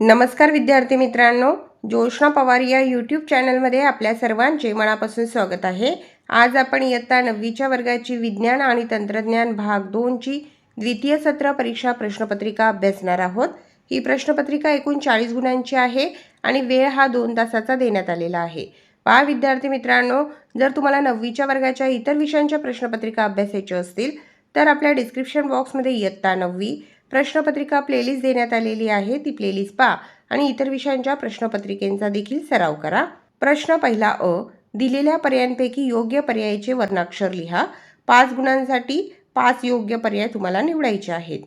नमस्कार विद्यार्थी मित्रांनो जोशना पवार या यूट्यूब चॅनलमध्ये आपल्या सर्वांचे मनापासून स्वागत आहे. आज आपण इयत्ता नववीच्या वर्गाची विज्ञान आणि तंत्रज्ञान भाग दोनची द्वितीय सत्र परीक्षा प्रश्नपत्रिका अभ्यासणार आहोत. ही प्रश्नपत्रिका एकूण चाळीस गुणांची आहे आणि वेळ हा दोन तासाचा देण्यात आलेला आहे. पहा विद्यार्थी मित्रांनो जर तुम्हाला नववीच्या वर्गाच्या इतर विषयांच्या प्रश्नपत्रिका अभ्यासायच्या असतील तर आपल्या डिस्क्रिप्शन बॉक्समध्ये इयत्ता नववी प्रश्नपत्रिका प्लेलिस्ट देण्यात आलेली आहे. ती प्लेलिस्ट पहा आणि इतर विषयांच्या प्रश्नपत्रिकेचा देखील सराव करा. प्रश्न पहिला अ दिलेल्या पर्यायांपैकी योग्य पर्यायाचे वर्णाक्षर लिहा. पाच गुणांसाठी पाच योग्य पर्याय तुम्हाला निवडायचे आहेत.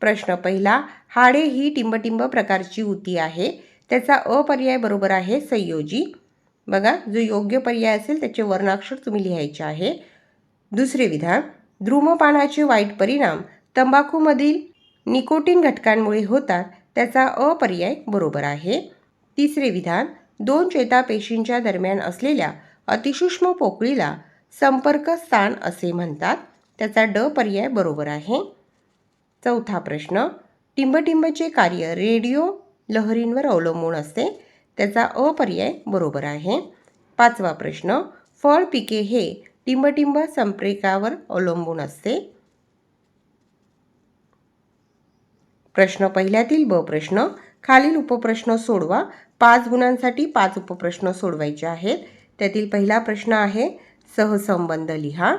प्रश्न पहिला हाडे ही टिंबटिंब प्रकारची उती आहे. त्याचा अ पर्याय बरोबर आहे संयोजी. बघा जो योग्य पर्याय असेल त्याचे वर्णाक्षर तुम्ही लिहायचे आहे. दुसरे विधान धूम्रपानाचे वाईट परिणाम तंबाखूमधील निकोटीन घटकांमुळे होतात त्याचा अपर्याय बरोबर आहे. तिसरे विधान दोन चेतापेशींच्या दरम्यान असलेल्या अतिसूक्ष्म पोकळीला संपर्क स्थान असे म्हणतात. त्याचा ड पर्याय बरोबर आहे. चौथा प्रश्न टिंबटिंबचे कार्य रेडिओ लहरींवर अवलंबून असते त्याचा अपर्याय बरोबर आहे. पाचवा प्रश्न फळ पिके हे टिंबटिंब संप्रेकावर अवलंबून असते. प्रश्न पहिल्यातील ब प्रश्न. खालील उपप्रश्न सोडवा. पाच गुणांसाठी पाच उपप्रश्न सोडवायचे आहेत. त्यातील पहिला प्रश्न आहे सहसंबंध लिहा.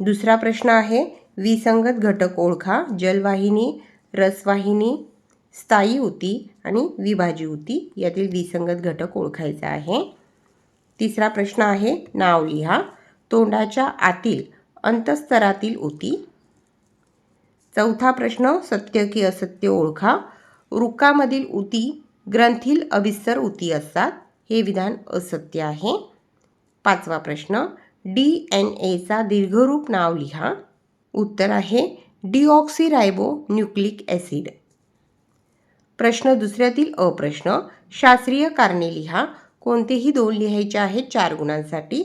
दुसरा प्रश्न आहे विसंगत घटक ओळखा. जलवाहिनी रसवाहिनी स्थायी उती आणि विभाजी उती यातील विसंगत घटक ओळखायचा आहे. तिसरा प्रश्न आहे नाव लिहा. तोंडाच्या आतील अंतस्तरातील उती चौथा प्रश्न सत्य की असत्य ओळखा. वृक्कामधील उती ग्रंथील अभिस्तर उती असतात. हे विधान असत्य आहे. पाचवा प्रश्न डी एन एचा दीर्घरूप नाव लिहा. उत्तर आहे डिऑक्सिरायबो न्यूक्लिक ॲसिड. प्रश्न दुसऱ्यातील अप्रश्न शास्त्रीय कारणे लिहा. कोणतेही दोन लिहायचे आहेत चार गुणांसाठी.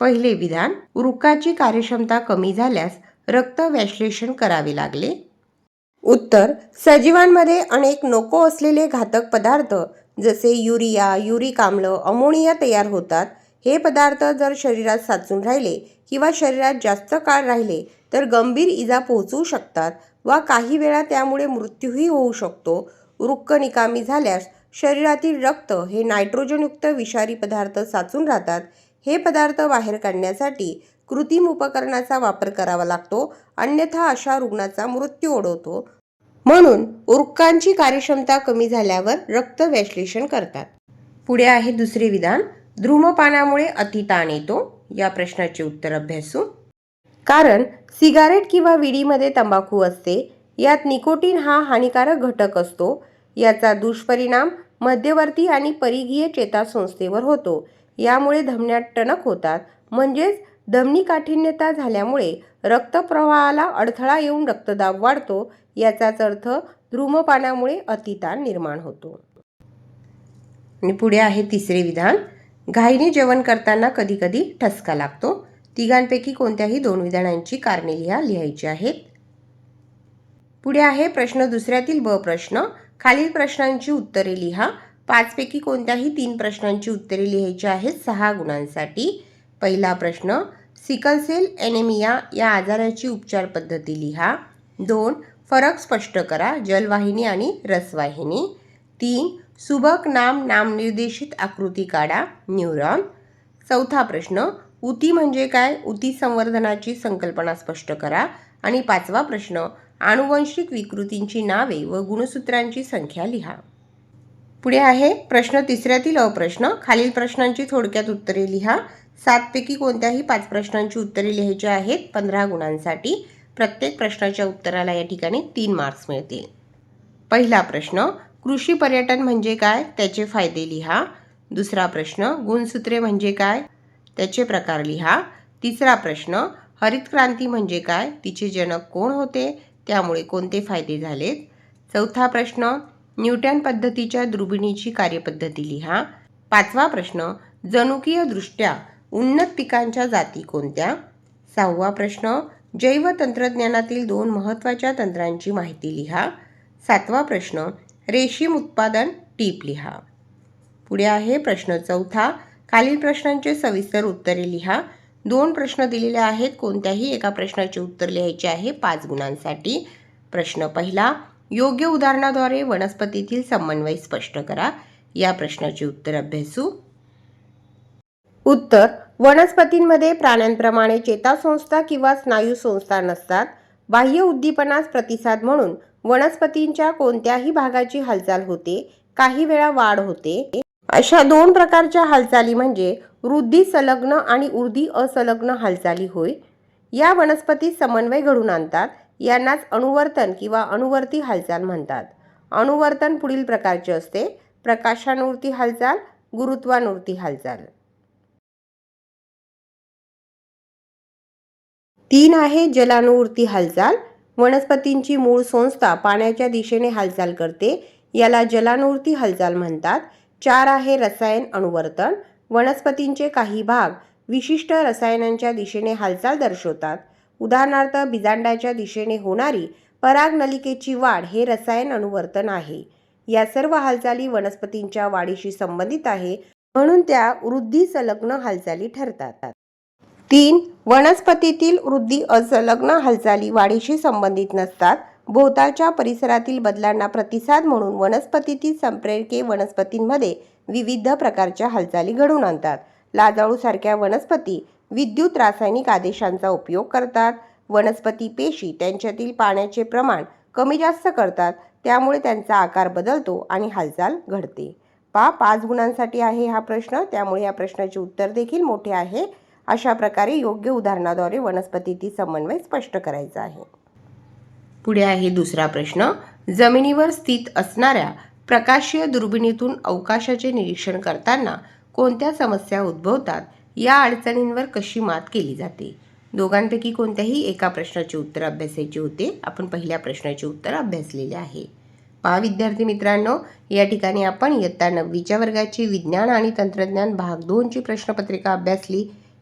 पहिले विधान वृक्काची कार्यक्षमता कमी झाल्यास रक्त व्याश्लेषण करावे लागले. उत्तर सजीवांमध्ये अनेक नको असलेले घातक पदार्थ जसे युरिया युरिक आम्ल अमोनिया तयार होतात. हे पदार्थ जर शरीरात साचून राहिले किंवा शरीरात जास्त काळ राहिले तर गंभीर इजा पोहोचवू शकतात वा काही वेळा त्यामुळे मृत्यूही होऊ शकतो. वृक्क निकामी झाल्यास शरीरातील रक्त हे नायट्रोजनयुक्त विषारी पदार्थ साचून राहतात. हे पदार्थ बाहेर काढण्यासाठी कृत्रिम उपकरणाचा वापर करावा लागतो अन्यथा अशा रुग्णाचा मृत्यू ओढवतो. म्हणून उर्कांची कार्यक्षमता कमी झाल्यावर रक्त विश्लेषण करतात. पुढे आहे दुसरे विधान. धूम्रपानामुळे अतिताण येतो. या प्रश्नाचे उत्तर अभ्यासू. कारण सिगारेट किंवा विडीमध्ये तंबाखू असते. यात निकोटीन हा हानिकारक घटक असतो. याचा दुष्परिणाम मध्यवर्ती आणि परिघीय चेतासंस्थेवर होतो. यामुळे धमन्यात टणक होतात. म्हणजेच धमनी काठिण्यता झाल्यामुळे रक्तप्रवाहाला अडथळा येऊन रक्तदाब वाढतो याचाच अर्थ धूमपानामुळे अतिताण निर्माण होतो. आणि पुढे आहे तिसरे विधान. घाईने जेवण करताना कधीकधी ठसका लागतो. तिघांपैकी कोणत्याही दोन विधानांची कारणे लिहा लिहायची आहेत. पुढे आहे प्रश्न दुसऱ्यातील ब प्रश्न. खालील प्रश्नांची उत्तरे लिहा. पाचपैकी कोणत्याही तीन प्रश्नांची उत्तरे लिहायची आहेत सहा गुणांसाठी. पहिला प्रश्न सिकलसेल एनेमिया या आजाराची उपचार पद्धती लिहा. दोन फरक स्पष्ट करा जलवाहिनी आणि रसवाहिनी. तीन सुबक नाम नामनिर्देशित आकृती काढा न्यूरॉन. चौथा प्रश्न उती म्हणजे काय? उती संवर्धनाची संकल्पना स्पष्ट करा. आणि पाचवा प्रश्न आनुवंशिक विकृतींची नावे व गुणसूत्रांची संख्या लिहा. पुढे आहे प्रश्न तिसऱ्यातील अप्रश्न खालील प्रश्नांची थोडक्यात उत्तरे लिहा. सातपैकी कोणत्याही पाच प्रश्नांची उत्तरे लिहायची आहेत पंधरा गुणांसाठी. प्रत्येक प्रश्नाच्या उत्तराला या ठिकाणी तीन मार्क्स मिळतील. पहिला प्रश्न कृषी पर्यटन म्हणजे काय? त्याचे फायदे लिहा. दुसरा प्रश्न गुणसूत्रे म्हणजे काय? त्याचे प्रकार लिहा. तिसरा प्रश्न हरित क्रांती म्हणजे काय? तिचे जनक कोण होते? त्यामुळे कोणते फायदे झालेत? चौथा प्रश्न न्यूटन पद्धतीच्या दुर्बिणीची कार्यपद्धती लिहा. पाचवा प्रश्न जनुकीयदृष्ट्या उन्नत पिकांच्या जाती कोणत्या? सहावा प्रश्न जैव तंत्रज्ञानातील दोन महत्त्वाच्या तंत्रांची माहिती लिहा. सातवा प्रश्न रेशीम उत्पादन टीप लिहा. पुढे आहे प्रश्न चौथा खालील प्रश्नांचे सविस्तर उत्तरे लिहा. दोन प्रश्न दिलेले आहेत कोणत्याही एका प्रश्नाचे उत्तर लिहायचे आहे पाच गुणांसाठी. प्रश्न पहिला योग्य उदाहरणाद्वारे वनस्पतीतील समन्वय स्पष्ट करा. या प्रश्नाचे उत्तर अभ्यासू. उत्तर वनस्पतींमध्ये प्राण्यांप्रमाणे चेतासंस्था किंवा स्नायू संस्था नसतात. बाह्य उद्दीपनास प्रतिसाद म्हणून वनस्पतींच्या कोणत्याही भागाची हालचाल होते काही वेळा वाढ होते. अशा दोन प्रकारच्या हालचाली म्हणजे वृद्धी संलग्न आणि उर्दी असंलग्न हालचाली होय. या वनस्पतीत समन्वय घडून आणतात यांनाच अनुवर्तन किंवा अनुवर्ती हालचाल म्हणतात. अनुवर्तन पुढील प्रकारचे असते प्रकाशानुवर्ती हालचाल गुरुत्वानुवर्ती हालचाल. तीन आहे जलानुवर्ती हालचाल. वनस्पतींची मूळ संस्था पाण्याच्या दिशेने हालचाल करते याला जलानुवर्ती हालचाल म्हणतात. चार आहे रसायन अनुवर्तन. वनस्पतींचे काही भाग विशिष्ट रसायनांच्या दिशेने हालचाल दर्शवतात. उदाहरणार्थ बिजांडाच्या दिशेने होणारी परागनलिकेची वाढ हे रसायन अनुवर्तन आहे. या सर्व हालचाली वनस्पतींच्या वाढीशी संबंधित आहे म्हणून त्या वृद्धी संलग्न हालचाली ठरतात. तीन वनस्पतीतील वृद्धी असंलग्न हालचाली वाढीशी संबंधित नसतात. भोवतालच्या परिसरातील बदलांना प्रतिसाद म्हणून वनस्पतीतील संप्रेरके वनस्पतींमध्ये विविध प्रकारच्या हालचाली घडवून आणतात. लाजाळूसारख्या वनस्पती विद्युत रासायनिक आदेशांचा उपयोग करतात. वनस्पती पेशी त्यांच्यातील पाण्याचे प्रमाण कमी जास्त करतात त्यामुळे त्यांचा आकार बदलतो आणि हालचाल घडते. पा पाच गुणांसाठी आहे हा प्रश्न त्यामुळे या प्रश्नाचे उत्तर देखील मोठे आहे. अशा प्रकारे योग्य उदाहरणाद्वारे वनस्पतीतील समन्वय स्पष्ट करायचा आहे. पुढे आहे दुसरा प्रश्न. जमिनीवर स्थित असणाऱ्या प्रकाशीय दुर्बिणीतून अवकाशाचे निरीक्षण करताना कोणत्या समस्या उद्भवतात या अडचणींवर कशी मात केली जाते? दोघांपैकी कोणत्याही एका प्रश्नाचे उत्तर अभ्यासायचे होते आपण पहिल्या प्रश्नाचे उत्तर अभ्यासलेले आहे. पहा विद्यार्थी मित्रांनो या ठिकाणी आपण इयत्ता नववीच्या वर्गाची विज्ञान आणि तंत्रज्ञान भाग दोनची प्रश्नपत्रिका अभ्यासली.